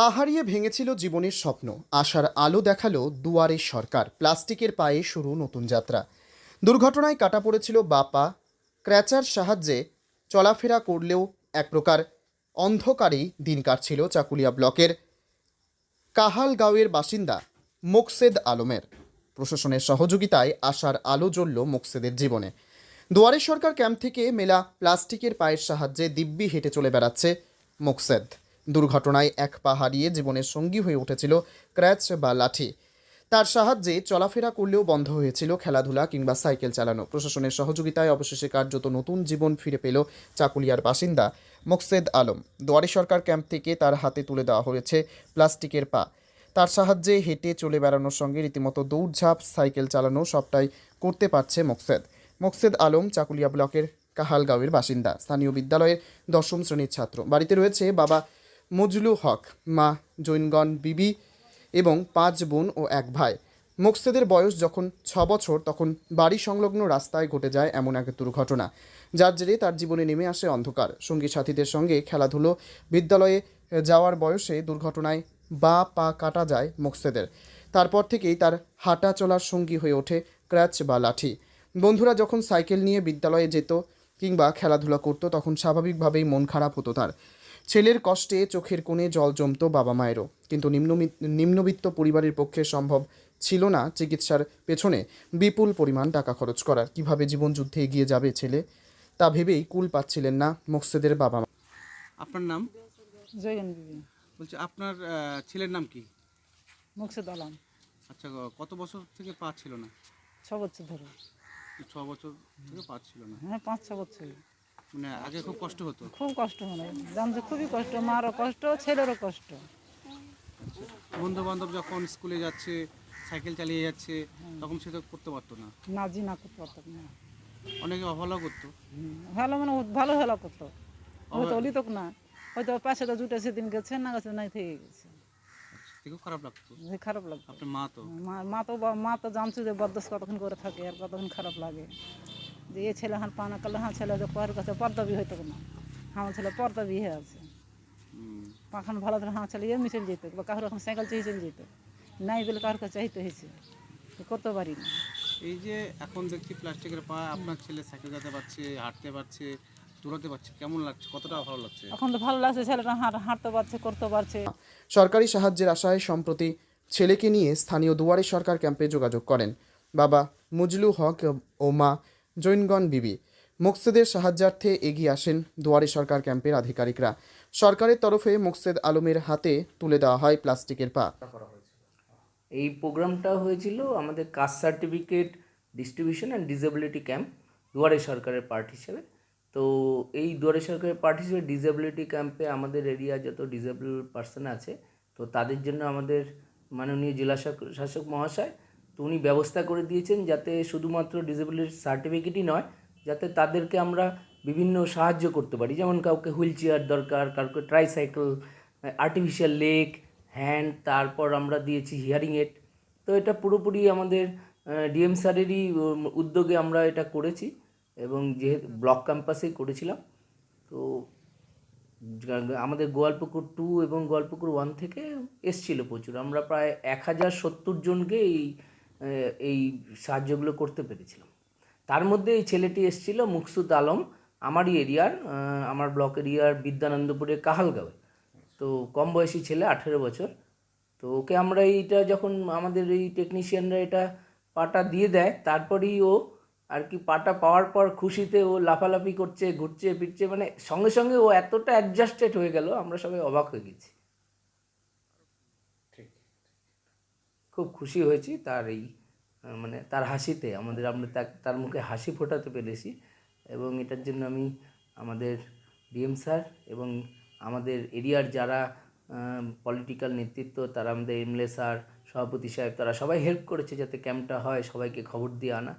পাহাড়িয়ে ভেঙেছিল জীবনের স্বপ্ন। আশার আলো দেখাল দুয়ারের সরকার, প্লাস্টিকের পায়ে শুরু নতুন যাত্রা। দুর্ঘটনায় কাটা পড়েছিল বাপা, ক্র্যাচার সাহায্যে চলাফেরা করলেও এক প্রকার অন্ধকারেই দিন কাটছিল চাকুলিয়া ব্লকের কাহালগাঁওয়ের বাসিন্দা মোকসেদ আলমের। প্রশাসনের সহযোগিতায় আশার আলো জ্বলল মোকসেদের জীবনে। দুয়ারে সরকার ক্যাম্প থেকে মেলা প্লাস্টিকের পায়ের সাহায্যে দিব্যি হেঁটে চলে বেড়াচ্ছে মোকসেদ। দুর্ঘটনায় এক পা হারিয়ে জীবনের সঙ্গী হয়ে উঠেছিল ক্র্যাচ বা লাঠি। তার সাহায্যে চলাফেরা করলেও বন্ধ হয়েছিল খেলাধুলা কিংবা সাইকেল চালানো। প্রশাসনের সহযোগিতায় অবশেষে কার্যত নতুন জীবন ফিরে পেল চাকুলিয়ার বাসিন্দা মোকসেদ আলম। দুয়ারে সরকার ক্যাম্প থেকে তার হাতে তুলে দেওয়া হয়েছে প্লাস্টিকের পা। তার সাহায্যে হেঁটে চলে বেড়ানোর সঙ্গে রীতিমতো দৌড়ঝাঁপ, সাইকেল চালানো সবটাই করতে পারছে মোকসেদ। মোকসেদ আলম চাকুলিয়া ব্লকের কাহালগাঁওয়ের বাসিন্দা। স্থানীয় বিদ্যালয়ের দশম শ্রেণির ছাত্র। বাড়িতে রয়েছে বাবা মজলু হক, মা জৈনগণ বিবি এবং পাঁচ বোন ও এক ভাই। মোকসেদের বয়স যখন ছ বছর, তখন বাড়ি সংলগ্ন রাস্তায় ঘটে যায় এমন এক দুর্ঘটনা। যার জেরে তার জীবনে নেমে আসে অন্ধকার। সঙ্গী সাথীদের সঙ্গে খেলাধুলো, বিদ্যালয়ে যাওয়ার বয়সে দুর্ঘটনায় বা পা কাটা যায় মোকসেদের। তারপর থেকেই তার হাঁটা চলার সঙ্গী হয়ে ওঠে ক্র্যাচ বা লাঠি। বন্ধুরা যখন সাইকেল নিয়ে বিদ্যালয়ে যেত কিংবা খেলাধুলা করতো, তখন স্বাভাবিকভাবেই মন খারাপ হতো তার। ছেলের কষ্টে চোখের কোণে জল জমত বাবা মায়েরও। কিন্তু নিম্নমি- নিম্নবিত্ত পরিবারের পক্ষে সম্ভব ছিল না চিকিৎসার পেছনে বিপুল পরিমাণ টাকা খরচ করার। কীভাবে জীবনযুদ্ধে এগিয়ে যাবে ছেলে? তা ভেবেই কুল পাচ্ছিলেন না মোকসেদের বাবা মা। আপনার নাম? জয়ন বিবি। বলছি আপনার ছেলের নাম কি? মুকসেদ আলম। আচ্ছা কত বছর থেকে পা ছিল না? ছ বছর ধরে। ছ বছর থেকে পা ছিল না। হ্যাঁ পাঁচ ছ বছর। মানে আগে খুব কষ্ট হতো? খুব কষ্ট মানে জানতে খুবই কষ্ট মারও কষ্ট ছেলেরও কষ্ট। বন্ধু বান্ধব যখন স্কুলে যাচ্ছে সাইকেল চালিয়ে যাচ্ছে তখন সে তো করতে পারতো না। না জি না করতে পারতাম না। অনেকে অবহেলা করতো। ভালো মানে ভালো হেলা করতো। হয়তো অলি না হয়তো পাশে তো জুটে সেদিন গেছে না গেছে নাই থেকে গেছে। দেখেও খারাপ লাগতো। খারাপ লাগতো। আপনার মা তো? মা মা তো মা তো জানছো যে বরদাস্ত কতক্ষণ করে থাকে আর কতক্ষণ খারাপ লাগে। যে এ ছেলে হান পানা করলে হ্যাঁ ছেলে পরের কাছে পর্দা বিয়ে হইতো না। আমার ছেলে পর্দা বিয়ে আছে। পাখান ভালো ধরে হাঁ চালিয়ে এমনি চলে যেত বা কারোর এখন সাইকেল চেয়ে চলে যেত। নাই বলে কারোর কাছে চাইতে হয়েছে করতে পারি না। এই যে এখন দেখছি প্লাস্টিকের পা আপনার ছেলে সাইকেল যেতে পারছে হাঁটতে পারছে দৌড়াতে পারছে কেমন লাগছে? কতটা ভালো লাগছে? এখন তো ভালো লাগছে ছেলেটা হাঁটতে পারছে করতে পারছে। সরকারি সাহায্যের আশায় সম্প্রতি ছেলেকে নিয়ে স্থানীয় দুয়ারে সরকার ক্যাম্পে যোগাযোগ করেন। বাবা মুজলু হক ও মা জৈনগণ বিবি। মোকসেদের সাহায্যার্থে এগিয়ে আসেন দুয়ারে সরকার ক্যাম্পের আধিকারিকরা। সরকারের তরফে মোকসেদ আলমের হাতে তুলে দেওয়া হয় প্লাস্টিকের পা। এই প্রোগ্রামটা হয়েছিল আমাদের caste certificate, distribution and disability camp দুয়ারে সরকারের পার্ট হিসেবে। তো এই দুয়ারে সরকারের পার্ট হিসেবে ডিসেবিলিটি ক্যাম্পে আমাদের এরিয়া যত ডিসেবল পার্সন আছে, তো তাদের জন্য আমাদের মাননীয় জেলা শাসক- মহাশয় তো উনি ব্যবস্থা করে দিয়েছেন যাতে শুধুমাত্র ডিসেবিলিটি সার্টিফিকেটই নয়, যাতে তাদেরকে আমরা বিভিন্ন সাহায্য করতে পারি। যেমন কাউকে হুইল চেয়ার দরকার, কাউকে ট্রাইসাইকেল আর্টিফিশিয়াল লেগ হ্যান্ড তারপর আমরা দিয়েছি হিয়ারিং এড তো এটা পুরোপুরি আমাদের ডিএম স্যারেরই উদ্যোগে আমরা এটা করেছি এবং যেহেতু ব্লক ক্যাম্পাসেই করেছিলাম, তো আমাদের গোয়ালপুকুর টু এবং গোয়ালপুকুর ওয়ান থেকে এসছিল প্রচুর। আমরা প্রায় এক হাজার সত্তর জনকে এই এই সাহায্যগুলো করতে পেরেছিলাম। তার মধ্যে এই ছেলেটি এসছিল মুকসুদ আলম, আমারই এরিয়ার আমার ব্লক এরিয়ার বিদ্যানন্দপুরের কাহালগাঁওয়ে। তো কম বয়সী ছেলে, আঠেরো বছর। তো ওকে আমরা এইটা যখন আমাদের এই টেকনিশিয়ানরা এটা পাটা দিয়ে দেয়, তারপরেই ও আর কি পাটা পাওয়ার পর খুশিতে ও লাফালাফি করছে, ঘুরছে, ফিরছে মানে সঙ্গে সঙ্গে ও এতটা অ্যাডজাস্টেড হয়ে গেল, আমরা সবাই অবাক হয়ে গেছি। খুব খুশি হয়েছি তার এই মানে তার হাসিতে, আমাদের আমরা তার মুখে হাসি ফোটাতে পেরেছি এবং এটার জন্য আমি আমাদের ডিএম স্যার এবং আমাদের এরিয়ার যারা পলিটিক্যাল নেতৃত্ব, তারা আমাদের এমএলএ স্যার, সভাপতি সাহেব, তারা সবাই হেল্প করেছে যাতে ক্যাম্পটা হয়, সবাইকে খবর দিয়ে আনা,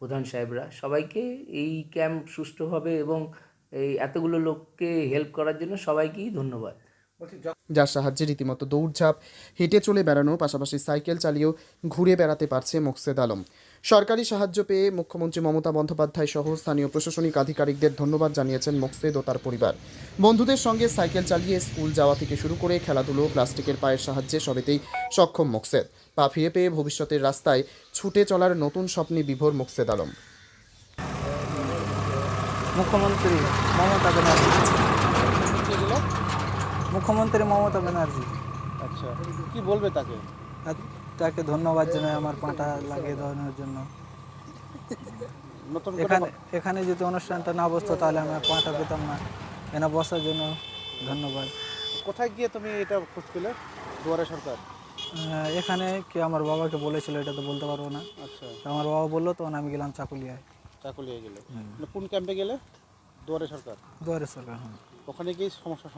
প্রধান সাহেবরা। সবাইকে এই ক্যাম্প সুষ্ঠুভাবে এবং এই এতগুলো লোককে হেল্প করার জন্য সবাইকেই ধন্যবাদ। যার সাহায্যে রীতিমতো দৌড়ঝাঁপ হেঁটে চলে বেড়ানো পাশাপাশি সাইকেল চালিয়েও ঘুরে বেড়াতে পারছে মোকসেদ আলম। সরকারি সাহায্য পেয়ে মুখ্যমন্ত্রী মমতা বন্দ্যোপাধ্যায় সহ স্থানীয় প্রশাসনিক আধিকারিকদের ধন্যবাদ জানিয়েছেন মোকসেদ ও তার পরিবার। বন্ধুদের সঙ্গে সাইকেল চালিয়ে স্কুল যাওয়া থেকে শুরু করে খেলাধুলো প্লাস্টিকের পায়ের সাহায্যে সবেতেই সক্ষম মোকসেদ। পা ফিরে পেয়ে ভবিষ্যতের রাস্তায় ছুটে চলার নতুন স্বপ্নে বিভোর মোকসেদ আলম। মুখ্যমন্ত্রী মমতা মুখ্যমন্ত্রী মমতা ব্যানার্জি। আচ্ছা কি বলবে তাকে? আর তাকে ধন্যবাদ জানাই আমার পাটা লাগিয়ে দেওয়ানোর জন্য। নতুন করে এখানে এখানে যদি অনুষ্ঠানটা না বসতো তাহলে আমি আর পাটা পেতাম না। এখানে বসার জন্য ধন্যবাদ। কোথায় গিয়ে তুমি এটা খোঁজ পেলে? দুয়ারে সরকার? আহ, এখানে কি আমার বাবাকে বলেছিল এটা তো বলতে পারব না। আচ্ছা। তো আমার বাবা বলল তখন আমি গেলাম চাকুলিয়ায়। চাকুলিয়ে গেলে। মানে কোন ক্যাম্পে গেলে? দুয়ারে সরকার? দুয়ারে সরকার হ্যাঁ। ওখানে গিয়ে সমস্যা